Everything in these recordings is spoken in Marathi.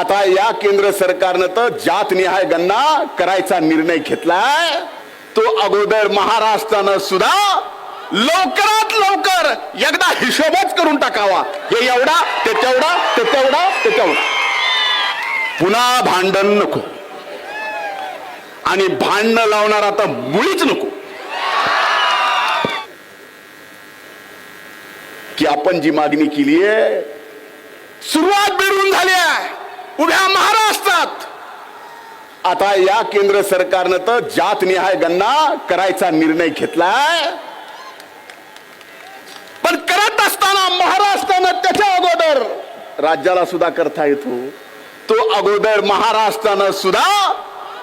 आता या केंद्र सरकारनं तर जात निहाय गणना करायचा निर्णय घेतलाय. तो अगोदर महाराष्ट्रानं सुद्धा लवकरात लवकर एकदा हिशोबच करून टाकावा. हे एवढा ते तेवढा ते तेवढा ते तेवढा. पुन्हा भांडण नको. आणि भांडणं लावणार आता मुळीच नको. की आपण जी मागणी केली आहे सुरुवात बिडून झाली आहे. उभ्या महाराष्ट्रात. आता या केंद्र सरकारनं तर जात निहाय गणना करायचा निर्णय घेतलाय. पण करत असताना महाराष्ट्रानं त्याच्या अगोदर राज्याला सुद्धा करता येतो. तो अगोदर महाराष्ट्रानं सुद्धा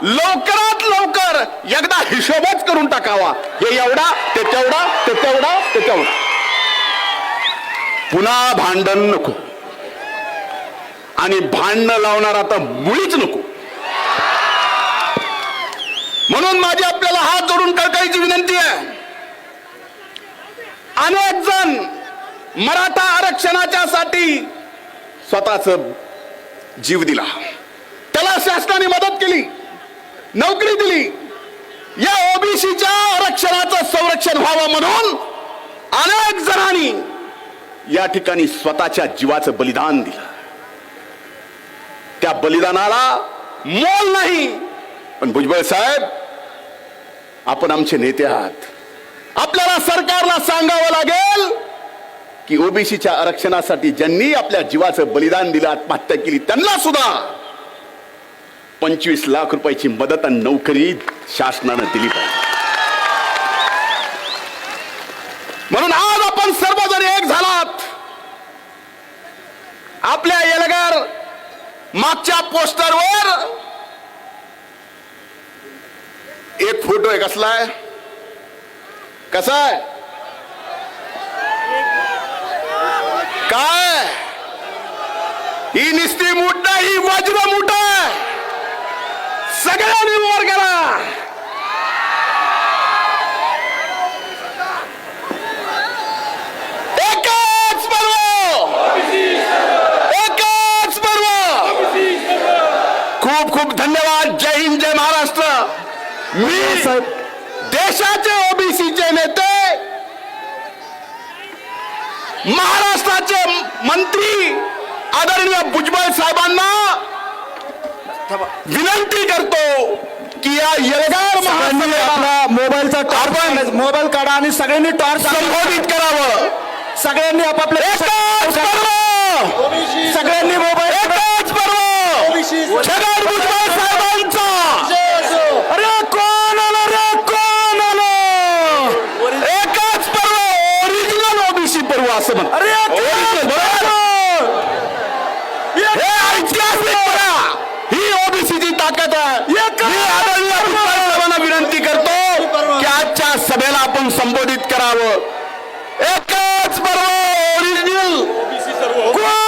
लवकरात लवकर एकदा हिशोबच करून टाकावा. हे एवढा ते तेवढा ते तेवढा ते तेवढा. पुन्हा भांडण नको. आणि भांडणं लावणार आता मुळीच नको. म्हणून माझी आपल्याला हात जोडून कळकळीची विनंती आहे. अनेक जण मराठा आरक्षणाच्या साठी स्वतःच जीव दिला. त्याला शासनाने मदत केली नोकरी दिली. या ओबीसीच्या आरक्षणाचं संरक्षण व्हावं म्हणून अनेक जणांनी या ठिकाणी स्वतःच्या जीवाचं बलिदान दिलं. त्या बलिदानाला मोल नाही? पण भुजबळ साहेब आपण आमचे नेते आहात. आपल्याला सरकारला सांगावं लागेल की ओबीसीच्या आरक्षणासाठी ज्यांनी आपल्या जीवाचं बलिदान दिलं आत्महत्या केली त्यांना सुद्धा पंचवीस लाख रुपयाची मदत आणि नोकरी शासनानं दिली पाहिजे. म्हणून आज आपण सर्वजण एक झालात. आपल्या येलगार मागच्या पोस्टरवर एक फोटो आहे कसला आहे? कसा आहे? काय? ही निस्ती मूठ नाही ही वज्र मूठ आहे सगळ्यांनी वर करा एकच पर्व एकच पर्व खूप खूप धन्यवाद. जय हिंद जय महाराष्ट्र. मी देशाचे ओबीसीचे नेते महाराष्ट्राचे मंत्री आदरणीय भुजबळ साहेबांना विनंती करतो की या येलगार आपला मोबाईलचा टॉर्च मोबाईल काढा आणि सगळ्यांनी टॉर्च संबोधित करावं. सगळ्यांनी आपापले सगळ्यांनी मोबाईल छगन भुजबळ साहेबांचा. अरे कोण आलं रे कोण आलं एकाच पर्व ओबीसी पर्व ही ओबीसीची ताकद आहे. साहेबांना विनंती करतो की सभेला आपण संबोधित करावं. एकाच पर्व ओरिजिनल कोण